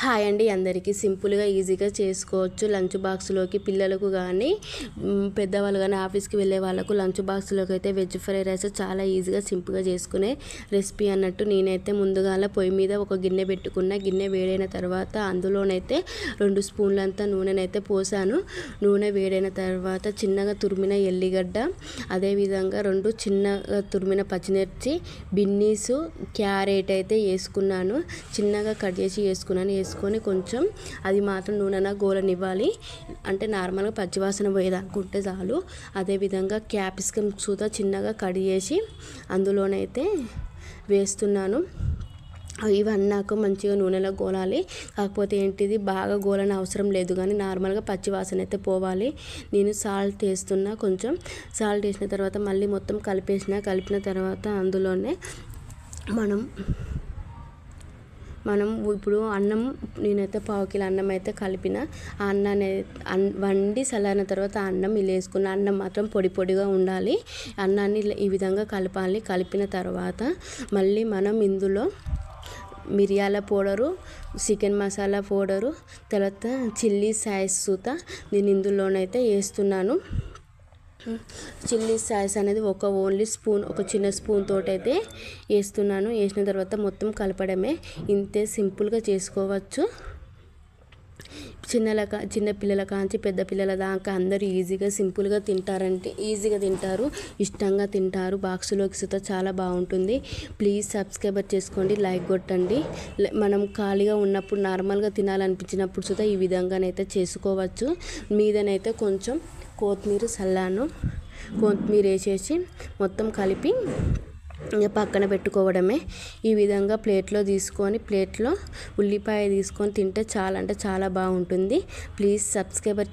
Hi అండి అందరికీ. సింపుల్గా ఈజీగా చేసుకోవచ్చు. లంచ్ బాక్స్లోకి పిల్లలకు కానీ పెద్దవాళ్ళు కానీ ఆఫీస్కి వెళ్ళే వాళ్ళకు లంచ్ బాక్స్లోకి అయితే వెజ్ ఫ్రై రైస్ చాలా ఈజీగా సింపుల్గా చేసుకునే రెసిపీ అన్నట్టు నేనైతే ముందుగాల పొయ్యి మీద ఒక గిన్నె పెట్టుకున్న గిన్నె వేడైన తర్వాత అందులోనైతే రెండు స్పూన్లంతా నూనెనైతే పోసాను. నూనె వేడైన తర్వాత చిన్నగా తురిమిన ఎల్లిగడ్డ అదేవిధంగా రెండు చిన్నగా తురిమిన పచ్చిమిర్చి బిన్నీసు క్యారెట్ అయితే వేసుకున్నాను. చిన్నగా కట్ చేసి వేసుకున్నాను. వేసుకొని కొంచెం అది మాత్రం నూనెన గోలనివ్వాలి. అంటే నార్మల్గా పచ్చివాసన పోయేదనుకుంటే చాలు. అదేవిధంగా క్యాప్సికమ్ సూత చిన్నగా కట్ చేసి అందులోనైతే వేస్తున్నాను. ఇవన్నీ నాకు మంచిగా నూనెలో గోలాలి. కాకపోతే ఏంటిది? బాగా గోలని అవసరం లేదు కానీ నార్మల్గా పచ్చి వాసన అయితే పోవాలి. నేను సాల్ట్ వేస్తున్నా కొంచెం. సాల్ట్ వేసిన తర్వాత మళ్ళీ మొత్తం కలిపేసిన కలిపిన తర్వాత అందులోనే మనం మనం ఇప్పుడు అన్నం నేనైతే పావు కిలో అన్నం అయితే కలిపిన ఆ అన్నాన్ని వండి చల్లారిన తర్వాత అన్నం ఇలా వేసుకున్న అన్నం మాత్రం పొడి పొడిగా ఉండాలి. అన్నాన్ని ఈ విధంగా కలపాలి. కలిపిన తర్వాత మళ్ళీ మనం ఇందులో మిరియాల పౌడరు చికెన్ మసాలా పౌడరు తర్వాత చిల్లీ సాయిస్ సూత నేను ఇందులోనైతే వేస్తున్నాను. చిల్లీ సాస్ అనేది ఒక ఓన్లీ స్పూన్ ఒక చిన్న స్పూన్ తోటి అయితే వేస్తున్నాను. వేసిన తర్వాత మొత్తం కలపడమే. ఇంతే సింపుల్గా చేసుకోవచ్చు. చిన్నల చిన్న పిల్లల కాంచి పెద్ద పిల్లల దాకా అందరూ ఈజీగా సింపుల్గా తింటారంటే ఈజీగా తింటారు ఇష్టంగా తింటారు. బాక్స్లోకి సుత చాలా బాగుంటుంది. ప్లీజ్ సబ్స్క్రైబర్ చేసుకోండి లైక్ కొట్టండి. మనం ఖాళీగా ఉన్నప్పుడు నార్మల్గా తినాలనిపించినప్పుడు సుత ఈ విధంగానైతే చేసుకోవచ్చు. మీదనైతే కొంచెం కొత్తిమీర చల్లాను కొత్తిమీర వేసేసి మొత్తం కలిపి ఇంకా పక్కన పెట్టుకోవడమే. ఈ విధంగా ప్లేట్లో తీసుకొని ప్లేట్లో ఉల్లిపాయ తీసుకొని తింటే చాలా అంటే చాలా బాగుంటుంది. Please subscriber